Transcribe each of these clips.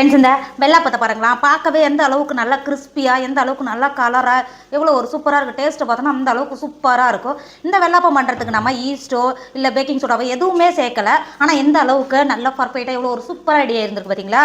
Friends இந்த வெள்ளாப்பத்தை பாருங்களா பார்க்கவே எந்த அளவுக்கு நல்லா கிறிஸ்பியாக எந்த அளவுக்கு நல்லா கலராக எவ்வளோ ஒரு சூப்பராக இருக்குது டேஸ்ட்டு பார்த்தோன்னா அந்த அளவுக்கு சூப்பராக இருக்கும். இந்த வெள்ளாப்பம் பண்ணுறதுக்கு நம்ம ஈஸ்ட்டோ இல்லை பேக்கிங் சோடாவோ எதுவுமே சேர்க்கலை. ஆனால் எந்த அளவுக்கு நல்லா பர்ஃபெக்டாக எவ்வளோ ஒரு சூப்பராக ஐடியா இருந்திருக்கு பார்த்தீங்களா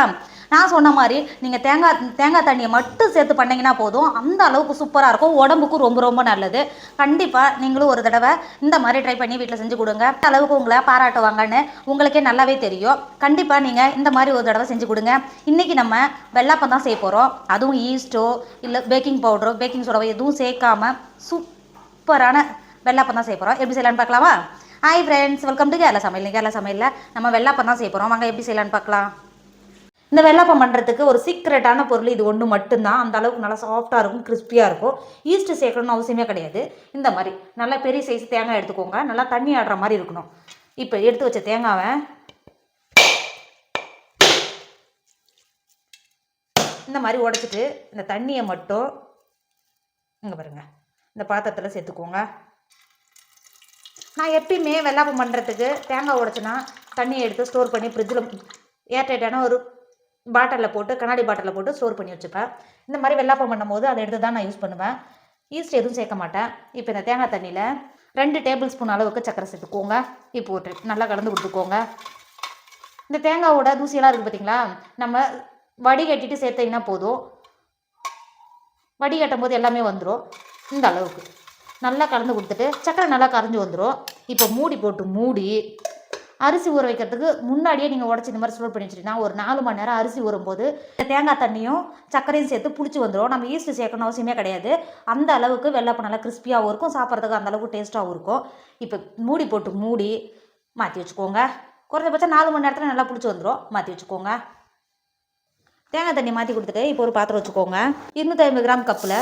நான் சொன்ன மாதிரி நீங்கள் தேங்காய் தேங்காய் தண்ணியை மட்டும் சேர்த்து பண்ணிங்கன்னா போதும். அந்த அளவுக்கு சூப்பராக இருக்கும். உடம்புக்கும் ரொம்ப ரொம்ப நல்லது. கண்டிப்பாக நீங்களும் ஒரு தடவை இந்த மாதிரி ட்ரை பண்ணி வீட்டில் செஞ்சு கொடுங்க. அந்த அளவுக்கு உங்களை பாராட்டுவாங்கன்னு உங்களுக்கே நல்லாவே தெரியும். கண்டிப்பாக நீங்கள் இந்த மாதிரி ஒரு தடவை செஞ்சு கொடுங்க. இன்றைக்கி நம்ம வெள்ளாப்பம் தான் செய்ய போகிறோம் அதுவும் ஈஸ்ட்டோ இல்லை பேக்கிங் பவுடரோ பேக்கிங் சோடாவோ எதுவும் சேர்க்காம சூப்பரான வெள்ளாப்பம் தான் செய்ய போகிறோம் எப்படி செய்யலான்னு பார்க்கலாமா? Hi friends welcome to Kerala Samayal. Kerala சமையலில் நம்ம வெள்ளாப்பம் தான் செய்ய போகிறோம் வாங்க எப்படி செய்யலான்னு பார்க்கலாம். இந்த வெள்ளாப்பம் பண்ணுறதுக்கு ஒரு சீக்ரெட்டான பொருள் இது ஒன்று மட்டும்தான். அந்த அளவுக்கு நல்லா சாஃப்டாக இருக்கும் கிறிஸ்பியாக இருக்கும். ஈஸ்ட்டு சேர்க்கணும்னு அவசியமே கிடையாது. இந்த மாதிரி நல்லா பெரிய சைஸ் தேங்காய் எடுத்துக்கோங்க. நல்லா தண்ணி ஆடுற மாதிரி இருக்கணும். இப்போ எடுத்து வச்ச தேங்காவை இந்த மாதிரி உடச்சிட்டு இந்த தண்ணியை மட்டும் இங்கே பாருங்க. இந்த பாத்திரத்தில் சேர்த்துக்கோங்க. நான் எப்பயுமே வெள்ளாப்பம் பண்ணுறதுக்கு தேங்காய் உடச்சினா தண்ணியை எடுத்து ஸ்டோர் பண்ணி ஃப்ரிட்ஜில் ஏர்டைட்டான ஒரு பாட்டிலில் போட்டு கண்ணாடி பாட்டிலில் போட்டு ஸ்டோர் பண்ணி வச்சுப்பேன். இந்த மாதிரி வெள்ளாப்பம் பண்ணும்போது அதை எடுத்து தான் நான் யூஸ் பண்ணுவேன். ஈஸ்ட் எதுவும் சேர்க்க மாட்டேன். இப்போ இந்த தேங்காய் தண்ணியில் ரெண்டு டேபிள் ஸ்பூன் அளவுக்கு சக்கரை சேர்த்துக்கோங்க. இப்போ ஒரு நல்லா கலந்து கொடுத்துக்கோங்க. இந்த தேங்காவோட தூசியெல்லாம் இருக்குது பார்த்தீங்களா? நம்ம வடிகட்டிட்டு சேர்த்தீங்கன்னா போதும். வடிகட்டும் போது எல்லாமே வந்துடும் இந்த அளவுக்கு. நல்லா கலந்து கொடுத்துட்டு சக்கரை நல்லா கரைஞ்சி வந்துடும் இப்போ மூடி போட்டு மூடி அரிசி ஊற வைக்கிறதுக்கு முன்னாடியே நீங்கள் உடச்சி இந்த மாதிரி ஸ்டோர் பண்ணி வச்சுட்டீங்கன்னா ஒரு நாலு மணி நேரம் அரிசி ஊறும்போது தேங்காய் தண்ணியும் சர்க்கரையும் சேர்த்து புளிச்சு வந்துடும் நம்ம ஈஸ்ட் சேர்க்கணும் அவசியமே கிடையாது. அந்த அளவுக்கு வெள்ளாப்பம் நல்லா கிறிஸ்பியாகவும் இருக்கும் சாப்பிட்றதுக்கு அந்த அளவுக்கு டேஸ்ட்டாகவும் இருக்கும் இப்போ மூடி போட்டு மூடி மாற்றி வச்சுக்கோங்க. குறைஞ்சபட்சம் நாலு மணி நேரத்தில் நல்லா பிடிச்சி வந்துடும் மாற்றி வச்சுக்கோங்க. தேங்காய் தண்ணி மாற்றி கொடுத்துட்டு இப்போ ஒரு பாத்திரம் வச்சுக்கோங்க. இருநூற்றி ஐம்பது கிராம் கப்பில்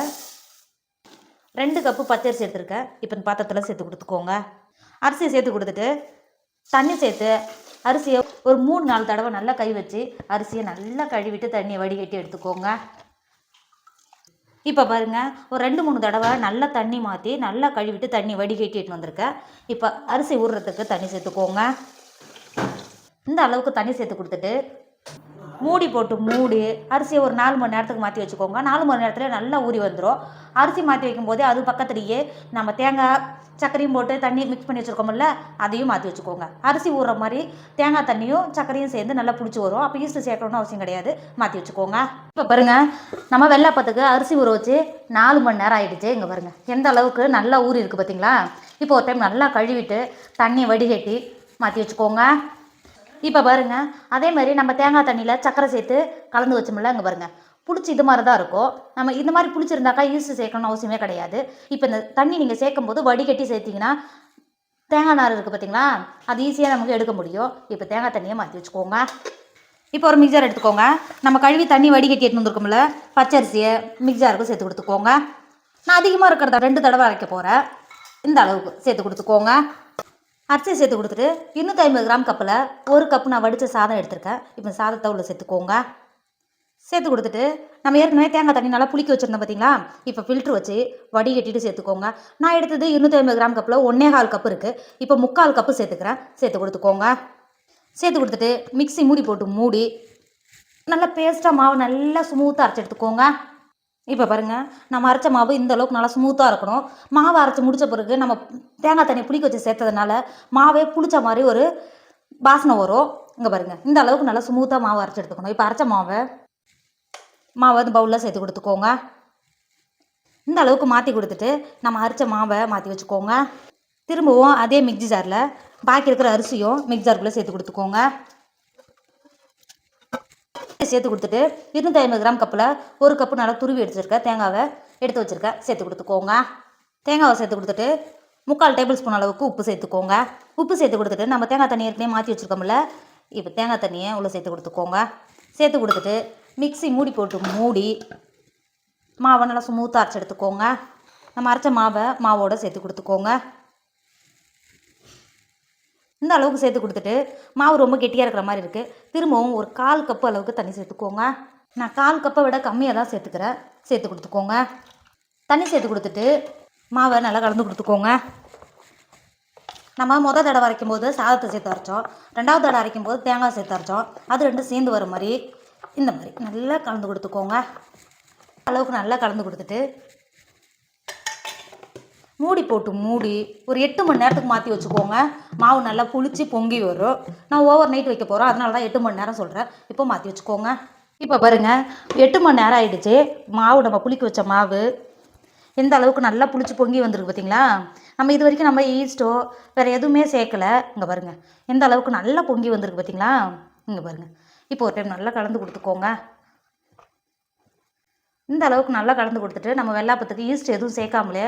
ரெண்டு கப்பு பச்சரிசி எடுத்துருக்கேன். இப்போ இந்த பாத்திரத்தில் சேர்த்து கொடுத்துக்கோங்க. அரிசியை சேர்த்து கொடுத்துட்டு தண்ணி சேர்த்து அரிசியை ஒரு மூணு நாலு தடவை நல்லா கை வச்சு அரிசியை நல்லா கழுவிட்டு தண்ணியை வடிகட்டி எடுத்துக்கோங்க. இப்போ பாருங்க ஒரு ரெண்டு மூணு தடவை நல்லா தண்ணி மாற்றி நல்லா கழுவிட்டு தண்ணி வடிகட்டிட்டு வந்திருக்கேன் இப்போ அரிசி ஊறுறதுக்கு தண்ணி சேர்த்துக்கோங்க. இந்த அளவுக்கு தண்ணி சேர்த்து கொடுத்துட்டு மூடி போட்டு மூடி அரிசியை ஒரு நாலு மணி நேரத்துக்கு மாற்றி வச்சுக்கோங்க. நாலு மணி நேரத்தில் நல்லா ஊறி வந்துடும் அரிசி மாற்றி வைக்கும்போதே அது பக்கத்துலேயே நம்ம தேங்காய் சர்க்கரையும் போட்டு தண்ணி மிக்ஸ் பண்ணி வச்சுருக்கோம்ல அதையும் மாற்றி வச்சுக்கோங்க. அரிசி ஊறுற மாதிரி தேங்காய் தண்ணியும் சர்க்கரையும் சேர்ந்து நல்லா பிடிச்சி வரும். அப்போ ஈஸ்ட்டு சேர்க்கணும்னு அவசியம் கிடையாது. மாற்றி வச்சுக்கோங்க. இப்போ பாருங்க நம்ம வெள்ளாப்பத்துக்கு அரிசி ஊற வச்சு நாலு மணி நேரம் ஆகிடுச்சு இங்கே பாருங்க எந்த அளவுக்கு நல்லா ஊறி இருக்குது பார்த்தீங்களா இப்போ ஒரு டைம் நல்லா கழுவிட்டு தண்ணியை வடிகட்டி மாற்றி வச்சுக்கோங்க. இப்போ பாருங்க அதே மாதிரி நம்ம தேங்காய் தண்ணியில் சக்கரை சேர்த்து கலந்து வச்சோம்ல அங்கே பாருங்க. புளிச்சு இது மாதிரி தான் இருக்கும். நம்ம இந்த மாதிரி புளிச்சிருந்தாக்கா ஈஸ்ட் சேர்க்கணும்னு அவசியமே கிடையாது. இப்போ இந்த தண்ணி நீங்கள் சேர்க்கும் போது வடிகட்டி சேர்த்திங்கன்னா தேங்காய் நார் இருக்குது பார்த்தீங்களா அது ஈஸியாக நமக்கு எடுக்க முடியும். இப்போ தேங்காய் தண்ணியை மாற்றி வச்சுக்கோங்க. இப்போ ஒரு மிக்சர் எடுத்துக்கோங்க. நம்ம கழுவி தண்ணி வடிகட்டி எடுத்து வந்துருக்கோம்ல பச்சரிசியை மிக்சருக்கு சேர்த்து கொடுத்துக்கோங்க. நான் அதிகமாக இருக்கிறத ரெண்டு தடவை அரைக்க போகிறேன் இந்த அளவுக்கு சேர்த்து கொடுத்துக்கோங்க. அரிசியை சேர்த்து கொடுத்துட்டு இருநூற்றி ஐம்பது கிராம் கப்பில் ஒரு கப்பு நான் வடித்த சாதம் எடுத்திருக்கேன். இப்போ சாதத்தை உள்ள சேர்த்துக்கோங்க. சேர்த்து கொடுத்துட்டு நம்ம ஏற்கனவே தேங்காய் தண்ணி நல்லா புளிக்க வச்சுருந்தோம் பார்த்தீங்களா இப்போ ஃபில்ட்ரு வச்சு வடிகட்டிட்டு சேர்த்துக்கோங்க. நான் எடுத்தது இருநூற்றி ஐம்பது கிராம் கப்பில் ஒன்றே கால் கப்பு இருக்குது இப்போ முக்கால் கப்பு சேர்த்துக்கிறேன். சேர்த்து கொடுத்துக்கோங்க. சேர்த்து கொடுத்துட்டு மிக்ஸி மூடி போட்டு மூடி நல்லா பேஸ்ட்டாக மாவு நல்லா ஸ்மூத்தாக அரைச்சி எடுத்துக்கோங்க. இப்போ பாருங்கள் நம்ம அரைச்ச மாவு இந்த அளவுக்கு நல்லா ஸ்மூத்தாக இருக்கணும். மாவு அரைச்சி முடித்த பிறகு நம்ம தேங்காய் தண்ணி புளிக்க வச்சு சேர்த்ததுனால மாவே புளிச்ச மாதிரி ஒரு வாசனை வரும். இங்கே பாருங்கள் இந்த அளவுக்கு நல்லா ஸ்மூத்தாக மாவு அரைச்சி எடுத்துக்கணும். இப்போ அரைச்ச மாவை மாவை வந்து பவுலில் சேர்த்து கொடுத்துக்கோங்க. இந்த அளவுக்கு மாற்றி கொடுத்துட்டு நம்ம அரைச்ச மாவை மாற்றி வச்சுக்கோங்க. திரும்பவும் அதே மிக்ஸி ஜாரில் பாக்கி இருக்கிற அரிசியும் மிக்ஸ் ஜாருக்குள்ளே சேர்த்து கொடுத்துக்கோங்க. சேர்த்து கொடுத்துட்டு இருநூற்றி ஐம்பது கிராம் கப்பில் ஒரு கப்பு நல்லா துருவி எடுத்துருக்கேன் தேங்காவை எடுத்து வச்சுருக்கேன் சேர்த்து கொடுத்துக்கோங்க. தேங்காவை சேர்த்து கொடுத்துட்டு முக்கால் டேபிள் ஸ்பூன் அளவுக்கு உப்பு சேர்த்துக்கோங்க. உப்பு சேர்த்து கொடுத்துட்டு நம்ம தேங்காய் தண்ணி ஏற்கனவே மாற்றி வச்சுருக்கோம்ல இப்போ தேங்காய் தண்ணியை உள்ளே சேர்த்து கொடுத்துக்கோங்க. சேர்த்து கொடுத்துட்டு மிக்ஸி மூடி போட்டு மூடி மாவை நல்லா ஸ்மூத்தாக அரைச்சி எடுத்துக்கோங்க. நம்ம அரைச்ச மாவை மாவோடு சேர்த்து கொடுத்துக்கோங்க. இந்த அளவுக்கு சேர்த்து கொடுத்துட்டு மாவு ரொம்ப கெட்டியாக இருக்கிற மாதிரி இருக்குது திரும்பவும் ஒரு கால் கப்பு அளவுக்கு தண்ணி சேர்த்துக்கோங்க. நான் கால் கப்பை விட கம்மியாக தான் சேர்த்துக்கிறேன். சேர்த்து கொடுத்துக்கோங்க. தண்ணி சேர்த்து கொடுத்துட்டு மாவை நல்லா கலந்து கொடுத்துக்கோங்க. நம்ம மொதல் தடவை அரைக்கும் போது சாதத்தை சேர்த்து அரைச்சோம். ரெண்டாவது தடவை அரைக்கும் போது தேங்காய் சேர்த்து அரைச்சோம். அது ரெண்டும் சேர்ந்து வர மாதிரி இந்த மாதிரி நல்லா கலந்து கொடுத்துக்கோங்க. அளவுக்கு நல்லா கலந்து கொடுத்துட்டு மூடி போட்டு மூடி ஒரு எட்டு மணி நேரத்துக்கு மாற்றி வச்சுக்கோங்க. மாவு நல்லா புளிச்சு பொங்கி வரும். நான் ஓவர் நைட் வைக்க போகிறோம் அதனால தான் எட்டு மணி நேரம் சொல்கிறேன் இப்போ மாற்றி வச்சுக்கோங்க. இப்போ பாருங்கள் எட்டு மணி நேரம் ஆகிடுச்சு மாவு நம்ம புளிக்க வச்ச மாவு எந்த அளவுக்கு நல்லா புளிச்சு பொங்கி வந்திருக்கு பார்த்தீங்களா நம்ம இது வரைக்கும் நம்ம ஈஸ்ட்டோ வேறு எதுவுமே சேர்க்கல. இங்கே பாருங்கள் எந்த அளவுக்கு நல்லா பொங்கி வந்திருக்கு பார்த்தீங்களா இங்கே பாருங்கள் இப்போ ஒரு டைம் நல்லா கலந்து கொடுத்துக்கோங்க. இந்த அளவுக்கு நல்லா கலந்து கொடுத்துட்டு நம்ம வெள்ளாப்பத்துக்கு ஈஸ்ட் எதுவும் சேர்க்காமலே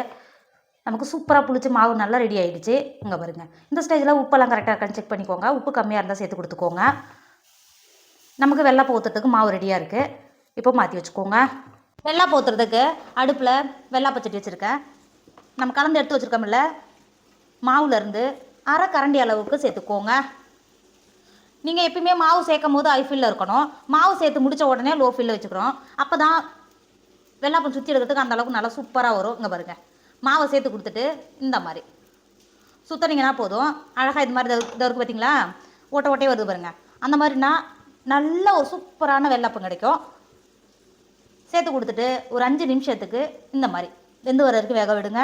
நமக்கு சூப்பராக புளிச்சு மாவு நல்லா ரெடி ஆகிடுச்சு இங்கே பாருங்கள் இந்த ஸ்டேஜில் உப்பெல்லாம் கரெக்டாக இருக்கான்னு செக் பண்ணிக்கோங்க. உப்பு கம்மியாக இருந்தால் சேர்த்து கொடுத்துக்கோங்க. நமக்கு வெள்ளை போத்துறதுக்கு மாவு ரெடியாக இருக்குது இப்போ மாற்றி வச்சுக்கோங்க. வெள்ளை போத்துறதுக்கு அடுப்பில் வெள்ளை சட்டி வச்சுருக்கேன். நம்ம கலந்து எடுத்து வச்சுருக்கோம்ல மாவுலேருந்து அரை கரண்டி அளவுக்கு சேர்த்துக்கோங்க. நீங்கள் எப்பயுமே மாவு சேர்க்கும் போது ஹை ஃபில்லில் இருக்கணும். மாவு சேர்த்து முடித்த உடனே லோ ஃபில்லில் வச்சுக்கிறோம். அப்போ தான் வெள்ளாப்பம் சுற்றி எடுக்கிறதுக்கு அந்தளவுக்கு நல்லா சூப்பராக வரும். இங்கே பாருங்கள் மாவை சேர்த்து கொடுத்துட்டு இந்த மாதிரி. சுற்றினீங்கன்னா போதும். அழகாக இது மாதிரி இதாக இருக்குது பார்த்தீங்களா ஓட்ட ஓட்டையே வருது பாருங்க. அந்த மாதிரினா நல்ல ஒரு சூப்பரான வெள்ளப்பம் கிடைக்கும். சேர்த்து கொடுத்துட்டு ஒரு அஞ்சு நிமிஷத்துக்கு இந்த மாதிரி. வெந்து வர வரைக்கும் வேக விடுங்க.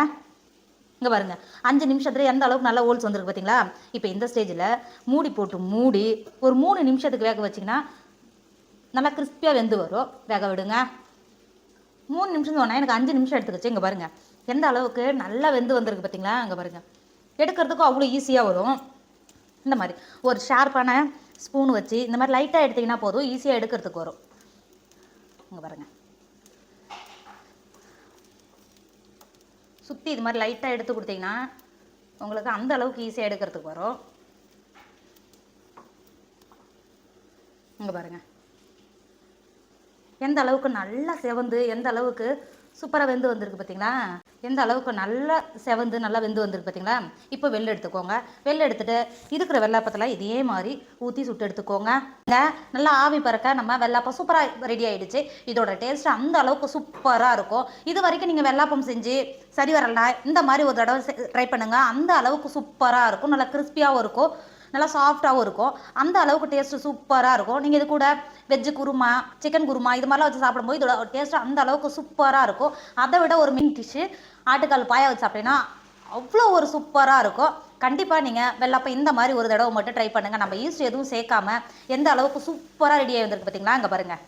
இங்கே பாருங்க. அஞ்சு நிமிஷத்தில் எந்த அளவுக்கு நல்லா ஓல்ஸ் வந்துருக்கு பார்த்தீங்களா இப்போ இந்த ஸ்டேஜில் மூடி போட்டு மூடி ஒரு மூணு நிமிஷத்துக்கு வேக வச்சிங்கன்னா நல்லா கிறிஸ்பியாக வெந்து வரும். வேக விடுங்க. மூணு நிமிஷம் சொன்னால் எனக்கு அஞ்சு நிமிஷம் எடுத்துக்கிச்சு. இங்கே பாருங்கள் எந்த அளவுக்கு நல்லா வெந்து வந்திருக்கு பார்த்தீங்களா அங்கே பாருங்கள் எடுக்கிறதுக்கும் அவ்வளோ ஈஸியாக வரும். இந்த மாதிரி. ஒரு ஷார்ப்பான ஸ்பூன் வச்சு இந்த மாதிரி லைட்டாக எடுத்திங்கன்னா போதும். ஈஸியாக எடுக்கிறதுக்கு வரும். இங்கே பாருங்கள் சுற்றி இது மாதிரி லைட்டாக எடுத்து கொடுத்தீங்கன்னா உங்களுக்கு அந்த அளவுக்கு ஈஸியாக எடுக்கிறதுக்கு வரும். இங்கே பாருங்கள் எந்த அளவுக்கு நல்லா செவந்து எந்த அளவுக்கு சூப்பராக வெந்து வந்திருக்கு பார்த்தீங்களா எந்த அளவுக்கு நல்லா செவந்து நல்லா வெந்து வந்திருக்கு பார்த்தீங்களா இப்போ வெள்ளை எடுத்துக்கோங்க. வெள்ளை எடுத்துட்டு இருக்கிற வெள்ளாப்பத்தில் இதே மாதிரி ஊற்றி சுட்டு எடுத்துக்கோங்க. நல்லா ஆவி பறக்க நம்ம வெள்ளாப்பம் சூப்பராக ரெடி ஆகிடுச்சு இதோட டேஸ்ட் அந்த அளவுக்கு சூப்பராக இருக்கும். இது வரைக்கும் நீங்கள் வெள்ளாப்பம் செஞ்சு சரி வரல இந்த மாதிரி ஒரு தடவை ட்ரை பண்ணுங்கள் அந்த அளவுக்கு சூப்பராக இருக்கும். நல்லா கிறிஸ்பியாகவும் இருக்கும். நல்லா சாஃப்டாகவும் இருக்கும். அந்த அளவுக்கு டேஸ்ட்டு சூப்பராக இருக்கும். நீங்கள் இது கூட வெஜ்ஜு குருமா சிக்கன் குருமா இது மாதிரிலாம் வச்சு சாப்பிடும்போது இதோட டேஸ்ட்டு அந்த அளவுக்கு சூப்பராக இருக்கும். அதை விட ஒரு மீன் டிஷ்ஷு ஆட்டுக்கால் பாயா வச்சு சாப்பிட்டீங்கன்னா அவ்வளோ ஒரு சூப்பராக இருக்கும். கண்டிப்பாக நீங்கள் வெள்ளப்பம் இந்த மாதிரி ஒரு தடவை மட்டும் ட்ரை பண்ணுங்கள் நம்ம ஈஸ்ட் எதுவும் சேர்க்காம எந்த அளவுக்கு சூப்பராக ரெடி ஆகி வந்திருக்கு பார்த்தீங்களா? இங்கே பாருங்கள்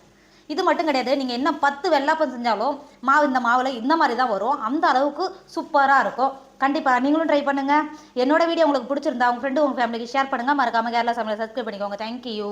இது மட்டும் கிடையாது. நீங்கள் என்ன பத்து வெள்ளாப்பம் செஞ்சாலும் மாவு இந்த மாவில் இந்த மாதிரி தான் வரும். அந்த அளவுக்கு சூப்பராக இருக்கும். கண்டிப்பாக நீங்களும் ட்ரை பண்ணுங்கள் என்னோட வீடியோ உங்களுக்கு பிடிச்சிருந்தா உங்கள் ஃப்ரெண்டு உங்கள் ஃபேமிலிக்கு ஷேர் பண்ணுங்கள் மறக்காமல் கேரளா சமையலை சப்ஸ்கிரைப் பண்ணிக்கோங்க. தேங்க்யூ